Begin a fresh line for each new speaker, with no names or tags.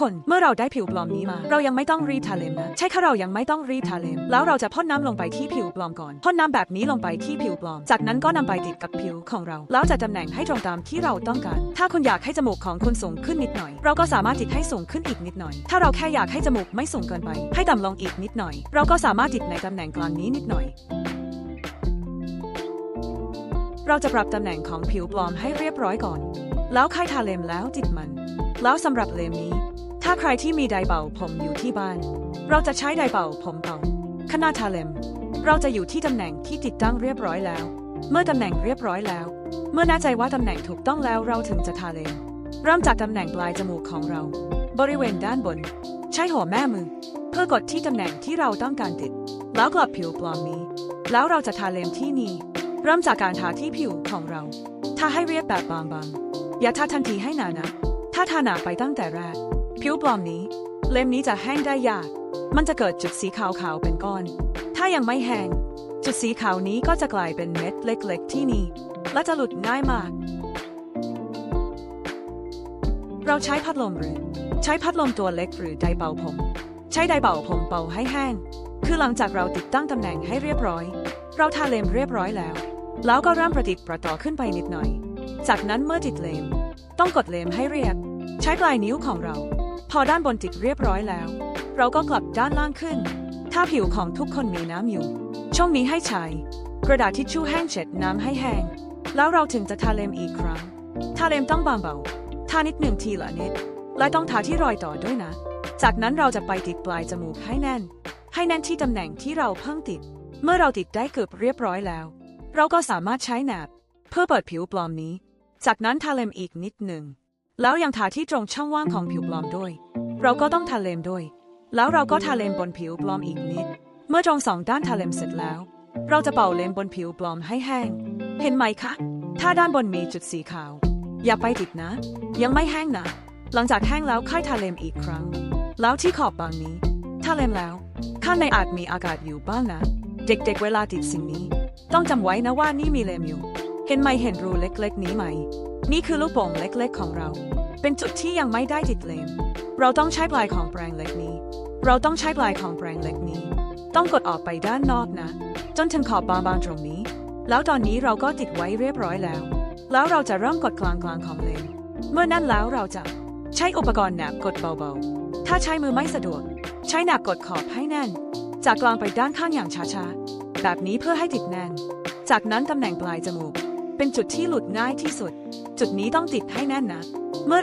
คน เมื่อเราได้ผิวปลอมนี้มา เรายังไม่ต้องรีทาเลมนะ ใช่ค่ะเรายังไม่ต้องรีทาเลม แล้วเราจะพ่นน้ำลงไปที่ผิวปลอมก่อน พ่นน้ำแบบนี้ลงไปที่ผิวปลอม จากนั้นก็นำไปติดกับผิวของเรา แล้วจะตำแหน่งให้ตรงตามที่เราต้องการ ถ้าคุณอยากให้จมูกของคุณสูงขึ้นนิดหน่อย เราก็สามารถติดให้สูงขึ้นอีกนิดหน่อย ถ้าเราแค่อยากให้จมูกไม่สูงเกินไป ให้ต่ำลงอีกนิดหน่อย เราก็สามารถติดในตำแหน่งกลางนี้นิดหน่อยเราจะปรับตำแหน่งของผิวปลอมให้เรียบร้อยก่อน แล้วค่อยทาเลมแล้วติดมัน แล้วสำหรับเลมนี้ ใครที่มีไดเป่าผมอยู่ที่บ้าน เราจะใช้ไดเป่าผมเป่าขณะทาเลม เราจะอยู่ที่ตำแหน่งที่ติดตั้งเรียบร้อยแล้ว เมื่อตำแหน่งเรียบร้อยแล้ว เมื่อแน่ใจว่าตำแหน่งถูกต้องแล้วเราถึงจะทาเลมเริ่มจากตำแหน่งปลายจมูกของเรา บริเวณด้านบน ใช้หัวแม่มือ เพื่อกดที่ตำแหน่งที่เราต้องการติด แล้วกลับผิวปลอมนี้ แล้วเราจะทาเลมที่นี่ เริ่มจากการทาที่ผิวของเรา ทาให้เรียบแบบบางๆ อย่าทาทันทีให้หนานะ ถ้าทาหนาไปตั้งแต่แรก ผิวปลอมนี้ เล็มนี้จะแห้งได้ยาก มันจะเกิดจุดสีขาวๆเป็นก้อน ถ้ายังไม่แห้ง จุดสีขาวนี้ก็จะกลายเป็นเม็ดเล็กๆ ที่นี่ และจะหลุดง่ายมาก เราใช้พัดลมหรือ ใช้พัดลมตัวเล็กหรือไดเป่าผม ใช้ไดเป่าผมเป่าให้แห้ง คือหลังจากเราติดตั้งตำแหน่งให้เรียบร้อย เราทาเลมเรียบร้อยแล้ว แล้วก็เริ่มประติดประต่อขึ้นไปนิดหน่อย จากนั้นเมื่อติดเลม ต้องกดเลมให้เรียบ ใช้ปลายนิ้วของเรา อด้านบนติดเรียบร้อยแล้ว เราก็กลับด้านล่างขึ้น ถ้าผิวของทุกคนมีน้ำอยู่ ช่วงนี้ให้ใช้ กระดาษทิชชู่แห้งเช็ดน้ำให้แห้ง แล้วเราถึงจะทาเลมอีกครั้ง ทาเลมต้องบางเบา ทานิดหนึ่งทีละนิด และต้องทาที่รอยต่อด้วยนะ จากนั้นเราจะไปติดปลายจมูกให้แน่น ให้แน่นที่ตำแหน่งที่เราเพิ่งติด เมื่อเราติดได้เกือบเรียบร้อยแล้ว เราก็สามารถใช้แหนบเพื่อเปิดผิวปลอมนี้ จากนั้นทาเลมอีกนิดหนึ่ง แล้วยังทาที่ตรงช่องว่างของผิวปลอมด้วย เราก็ต้องทาเลมด้วย แล้วเราก็ทาเลมบนผิวปลอมอีกนิด เมื่อตรงสองด้านทาเลมเสร็จแล้ว เราจะเป่าเลมบนผิวปลอมให้แห้ง เห็นไหมคะ ถ้าด้านบนมีจุดสีขาว อย่าไปติดนะ ยังไม่แห้งนะ หลังจากแห้งแล้วค่อยทาเลมอีกครั้ง แล้วที่ขอบบางนี้ ทาเลมแล้ว ข้างในอาจมีอากาศอยู่บ้างนะ เด็กๆเวลาติดสิ่งนี้ ต้องจำไว้นะว่านี่มีเลมอยู่ เห็นไหมเห็นรูเล็กๆ นี้ไหม นี่คือลูกโป่งเล็กๆ ของเรา เป็นจุดที่ยังไม่ได้ติดเลม เราต้องใช้ปลายของแปรงเล็กนี้ เราต้องใช้ปลายของแปรงเล็กนี้ ต้องกดออกไปด้านนอกนะ จนถึงขอบบางๆตรงนี้ แล้วตอนนี้เราก็ติดไว้เรียบร้อยแล้ว แล้วเราจะเริ่มกดกลางๆของเลนเมื่อนั้นแล้วเราจะใช้อุปกรณ์หนบกดเบาๆ ถ้าใช้มือไม่สะดวก ใช้หนับกดขอบให้แน่น จากกลางไปด้านข้างอย่างช้าๆ แบบนี้เพื่อให้ติดแน่น จากนั้นตำแหน่งปลายจมูก เป็นจุดที่หลุดง่ายที่สุด จุดนี้ต้องติดให้แน่นนะ เมื่อเรา